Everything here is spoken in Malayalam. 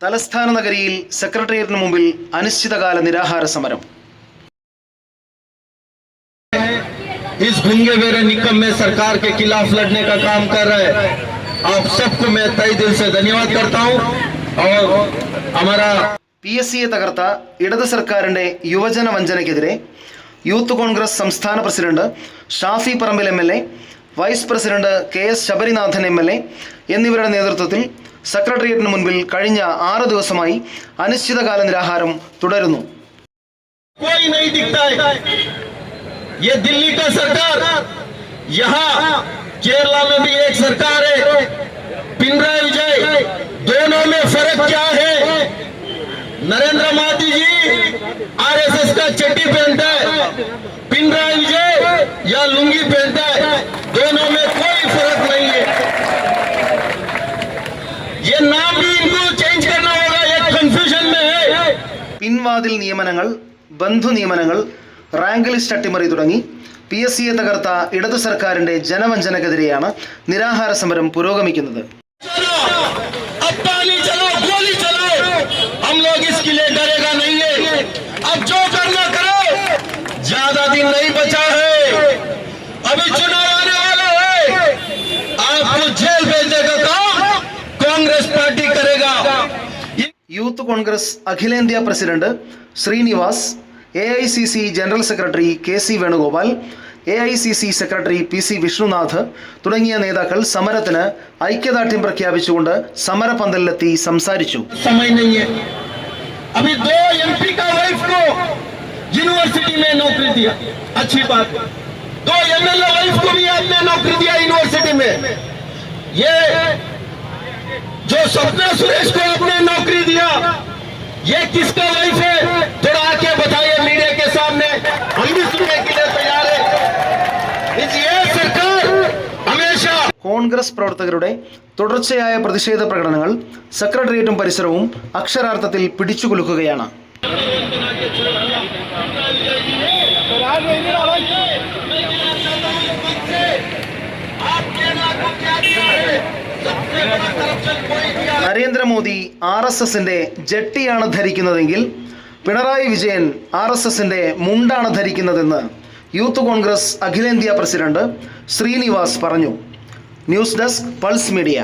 തലസ്ഥാന നഗരിയിൽ സെക്രട്ടേറിയറ്റിന് മുമ്പിൽ അനിശ്ചിതകാല നിരാഹാര സമരം इस भूंगे बेरे निकम में सरकार के खिलाफ लड़ने का काम कर रहे हैं आप सबको मैं तय दिल से धन्यवाद करता हूं और हमारा പി എസ് സിയെ തകർത്ത ഇടത് സർക്കാരിന്റെ യുവജന വഞ്ചനയ്ക്കെതിരെ യൂത്ത് കോൺഗ്രസ് സംസ്ഥാന president Shafi Parambil M L A vice president K S Sabarinathan M L A എന്നിവരുടെ നേതൃത്വത്തിൽ സെക്രട്ടേറിയറ്റിന് മുൻപിൽ കഴിഞ്ഞ ആറ് ദിവസമായി അനിശ്ചിതകാല നിരാഹാരം തുടരുന്നു कोई नहीं दिखता है ये दिल्ली का सरकार यहाँ केरला में भी एक सरकार है पिनराई विजय दोनों में फर्क क्या है नरेंद्र मोदी जी आरएसएस का चड्डी पहनता है पिनराई विजय या लुंगी पहनता है दोनों में नाम भी इनको चेंज करना होगा ये कंफ्यूजन में है പിൻവാതിൽ നിയമനങ്ങൾ ബന്ധു നിയമനങ്ങൾ റാങ്ക് ലിസ്റ്റ് അട്ടിമറി തുടങ്ങി പി എസ് സിയെ തകർത്ത ഇടതു സർക്കാരിന്റെ ജനവഞ്ചനക്കെതിരെയാണ് നിരാഹാര സമരം പുരോഗമിക്കുന്നത് चलो अब पानी चलो യൂത്ത് കോൺഗ്രസ് അഖിലേന്ത്യാ president Srinivas A I C C general secretary K C Venugopal A I C C secretary P C Vishnunath തുടങ്ങിയ നേതാക്കൾ സമരത്തിന് ഐക്യദാർഢ്യം പ്രഖ്യാപിച്ചുകൊണ്ട് സമരപന്തലിലെത്തി സംസാരിച്ചു समय नहीं है अभी दो एमपी का वाइफ को यूनिवर्सिटी में नौकरी दिया अच्छी बात है दो एमएलए वाइफ को भी आपने नौकरी दिया यूनिवर्सिटी में ये जो सपना सुरेश को आपने नौकरी दिया ये किसका वाइफ है थोड़ा आके बताइए मीडिया के सामने हम भी सुनने के लिए तैयार है इस ये सरकार हमेशा കോൺഗ്രസ് പ്രവർത്തകരുടെ തുടർച്ചയായ പ്രതിഷേധ പ്രകടനങ്ങൾ സെക്രട്ടേറിയറ്റും പരിസരവും അക്ഷരാർത്ഥത്തിൽ പിടിച്ചുകുലുക്കുകയാണ് നരേന്ദ്രമോദി ആർ എസ് എസിന്റെ ജട്ടിയാണ് ധരിക്കുന്നതെങ്കിൽ പിണറായി വിജയൻ ആർ എസ് എസിന്റെ മുണ്ടാണ് ധരിക്കുന്നതെന്ന് യൂത്ത് കോൺഗ്രസ് അഖിലേന്ത്യാ പ്രസിഡന്റ് ശ്രീനിവാസ് പറഞ്ഞു. News desk pulse media.